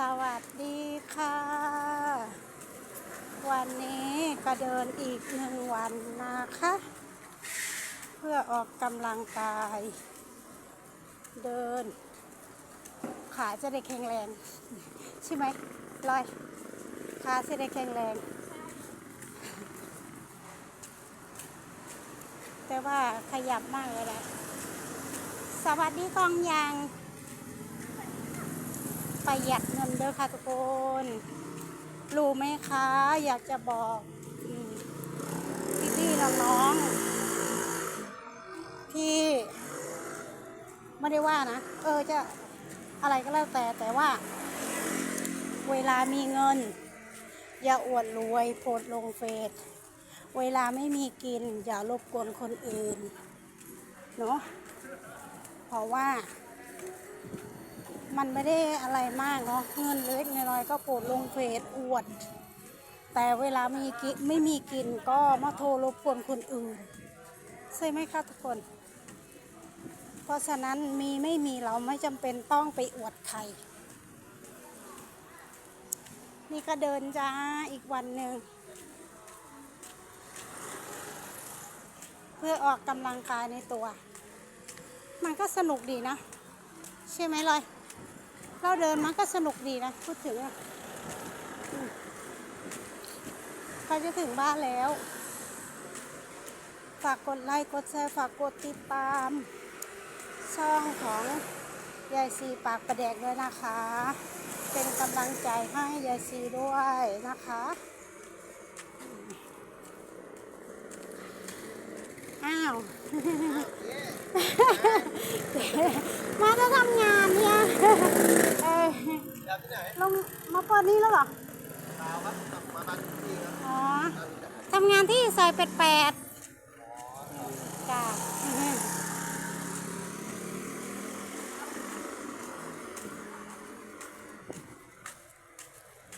สวัสดีค่ะ วันนี้ก็เดินอีกหนึ่งวันนะคะ เพื่อออกกำลังกาย เดิน ขาจะได้แข็งแรง ใช่ไหมลอย ขาจะได้แข็งแรง แต่ว่าขยับมากเลยแหละสวัสดีกองยาง ประหยัดเงินเด้อค่ะทุกคน รู้ไหมคะ อยากจะบอกพี่ๆน้องๆที่ไม่ได้ว่านะ เออจะอะไรก็แล้วแต่แต่ว่า เวลามีเงิน อย่าอวดรวยโพสลงเฟซเวลาไม่มีกิน อย่ารบกวนคนอื่น เนาะเพราะว่า มันไม่ได้อะไรมากเนาะเงินเล็กน้อยก็โปรดลงเฟซอวด แต่เวลามีกินไม่มีกินก็มาโทรรบกวนคนอื่น ใช่ไหมคะทุกคน เพราะฉะนั้นมีไม่มีเราไม่จำเป็นต้องไปอวดใคร นี่ก็เดินจ้าอีกวันหนึ่งเพื่อออกกำลังกายในตัว มันก็สนุกดีนะ ใช่ไหมลอย เราเดินมันก็สนุกดีนะ พูดถึงอะใกล้จะถึงบ้านแล้ว ฝากกดไลค์กดแชร์ฝากกดติดตาม ช่องของยายซีปากประแดกด้วยนะคะ เป็นกำลังใจให้ยายซีด้วยนะคะอืมอ้าว มาจะทำงานเนี่ยเอ้ยอยากที่ไหนลงมาเปิดนี่แล้วเหรอเปล่าครับมาบ้านพี่ครับอ๋อทำงานที่ซอยเป็ดแปดจ้าอือฮึ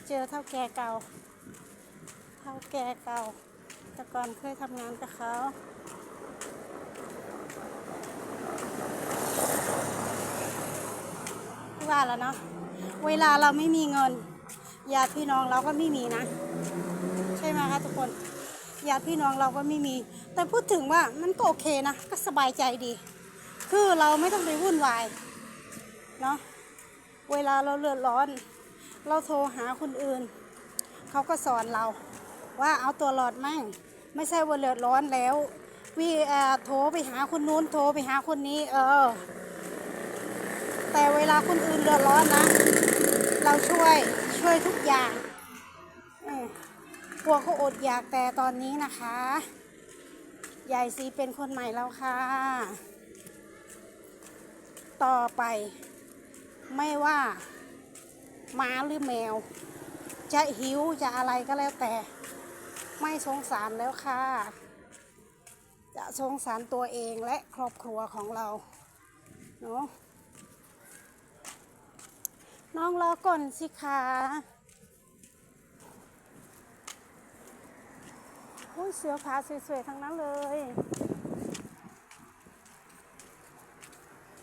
เจอเท่าแก่เก่า เท่าแก่เก่า แต่ก่อนเคยทำงานกับเขา ว่าแล้วเนาะเวลาเราไม่มีเงินญาติพี่น้องเราก็ไม่มีนะ ใช่ไหมคะทุกคนญาติพี่น้องเราก็ไม่มี แต่พูดถึงว่ามันก็โอเคนะ ก็สบายใจดี คือเราไม่ต้องไปวุ่นวายเนาะเวลาเราเลือดร้อน เราโทรหาคนอื่น เขาก็สอนเราว่าเอาตัวรอดมั่งไม่ใช่ว่าเลือดร้อนแล้ว วิเออโทรไปหาคนนู้นโทรไปหาคนนี้ เออ แต่เวลาคนอื่นเดือดร้อนนะ เราช่วยช่วยทุกอย่างเออกลัวเขาอดอยากแต่ตอนนี้นะคะยายซีเป็นคนใหม่แล้วค่ะ ต่อไป ไม่ว่าหมาหรือแมว จะหิวจะอะไรก็แล้วแต่ ไม่สงสารแล้วค่ะ จะสงสารตัวเองและครอบครัวของเราเนาะ น้องรอก่อนสิคะโอ้ยเสือผาสวยๆทั้งนั้นเลย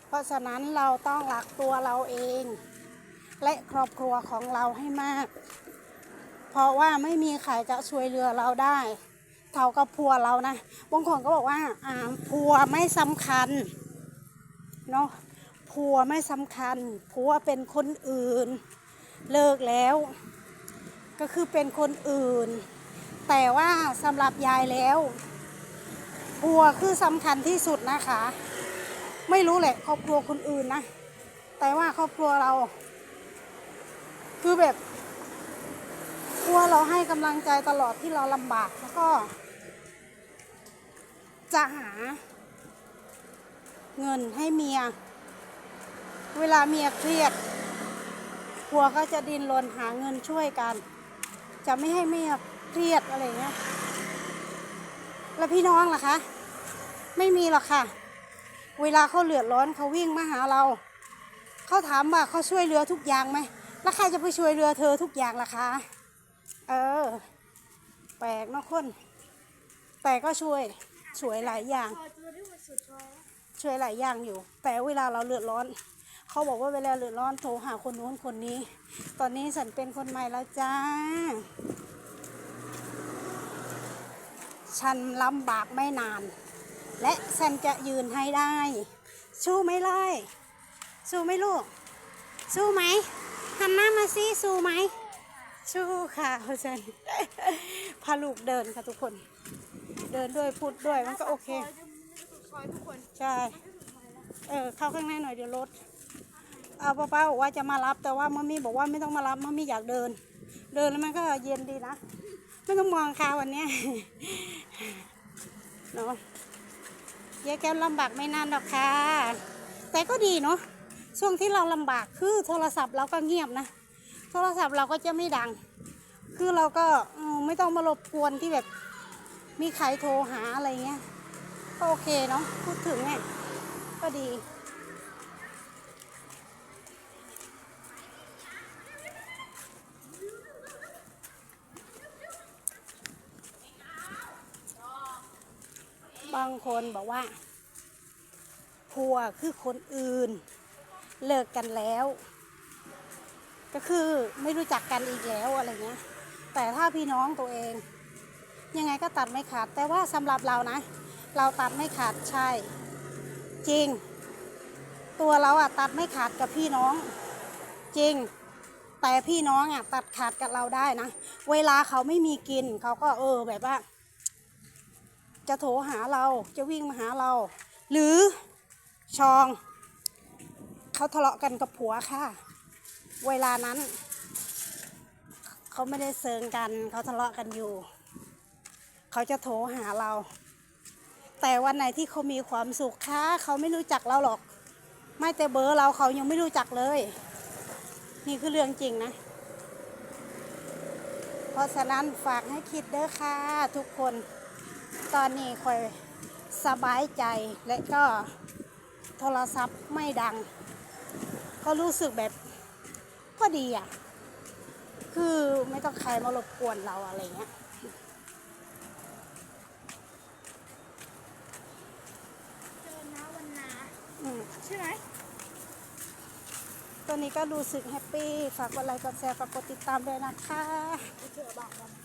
เพราะฉะนั้นเราต้องรักตัวเราเอง และครอบครัวของเราให้มาก เพราะว่าไม่มีใครจะช่วยเหลือเราได้ เท่ากับพัวเรานะบางคนก็บอกว่าอ่าพัวไม่สำคัญเนาะ ผัวไม่สำคัญ ผัวเป็นคนอื่น เลิกแล้ว ก็คือเป็นคนอื่น แต่ว่าสำหรับยายแล้วผัวคือสำคัญที่สุดนะคะ ไม่รู้แหละครอบครัวคนอื่นนะ แต่ว่าครอบครัวเรา คือแบบครัวเราให้กำลังใจตลอดที่เราลำบากแล้วก็ จะหาเงินให้เมีย เวลาเมียเครียดผัวก็จะดินรนหาเงินช่วยกัน จะไม่ให้เมียเครียดอะไรเงี้ย แล้วพี่น้องล่ะคะ ไม่มีหรอกค่ะ เวลาเขาเลือดร้อนเขาวิ่งมาหาเรา เขาถามว่าเขาช่วยเหลือทุกอย่างไหม แล้วใครจะไปช่วยเหลือเธอทุกอย่างล่ะคะ เออ แปลกนอะคนแต่ก็ช่วยช่วยหลายอย่าง ช่วยหลายอย่างอยู่ แต่เวลาเราเลือดร้อน เขาบอกว่าเวลาเดือดร้อนโทรหาคนนู้นคนนี้ ตอนนี้ฉันเป็นคนใหม่แล้วจ้า ฉันลำบากไม่นาน และฉันจะยืนให้ได้ สู้ไหมไล่สู้ไหมลูก สู้ไหมหันหน้ามาสิสู้ไหมสู้ค่ะเพราะฉะนันพาลูกเดินค่ะทุกคน เดินด้วยพูดด้วยมันก็โอเคซอยทุกคนใช่เออเข้าข้างในหน่อยเดี๋ยวรถ เอาป้าป้าบอกว่าจะมารับแต่ว่ามัมมี่บอกว่าไม่ต้องมารับมัมมี่อยากเดิน เดินแล้วมันก็เย็นดีนะไม่ต้องมองค่ะวันนี้เนาะยายแก้วลำบากไม่นานหรอกค่ะ แต่ก็ดีเนาะช่วงที่เราลำบากคือโทรศัพท์เราก็เงียบนะโทรศัพท์เราก็จะไม่ดัง คือเราก็ไม่ต้องมารบกวนที่แบบมีใครโทรหาอะไรเงี้ยก็โอเคเนาะพูดถึงเนี่ยก็ดี บางคนบอกว่าผัวคือคนอื่น เลิกกันแล้ว ก็คือไม่รู้จักกันอีกแล้วอะไรเงี้ย แต่ถ้าพี่น้องตัวเอง ยังไงก็ตัดไม่ขาด แต่ว่าสำหรับเรานะ เราตัดไม่ขาดใช่ จริง ตัวเราอะตัดไม่ขาดกับพี่น้อง จริงแต่พี่น้องอะตัดขาดกับเราได้นะ เวลาเขาไม่มีกินเขาก็เออแบบว่า จะโทรหาเราจะวิ่งมาหาเรา หรือชองเขาทะเลาะกันกับผัวค่ะ เวลานั้น เขาไม่ได้เซิงกันเขาทะเลาะกันอยู่ เขาจะโทรหาเรา แต่วันไหนที่เขามีความสุขค่ะเขาไม่รู้จักเราหรอก ไม่แต่เบอร์เราเขายังไม่รู้จักเลย นี่คือเรื่องจริงนะ เพราะฉะนั้นฝากให้คิดเด้อค่ะทุกคน ตอนนี้คอยสบายใจและก็โทรศัพท์ไม่ดัง ก็รู้สึกแบบก็ดีอะ คือไม่ต้องใครมารบกวนเราอะไรเงี้ยเจอนะวันนาอืมใช่ไหมตัวนี้ก็รู้สึกแฮปปี้ ฝากกดไลค์ กดแชร์ ฝากกดติดตามด้วยนะคะเจอบอกกัน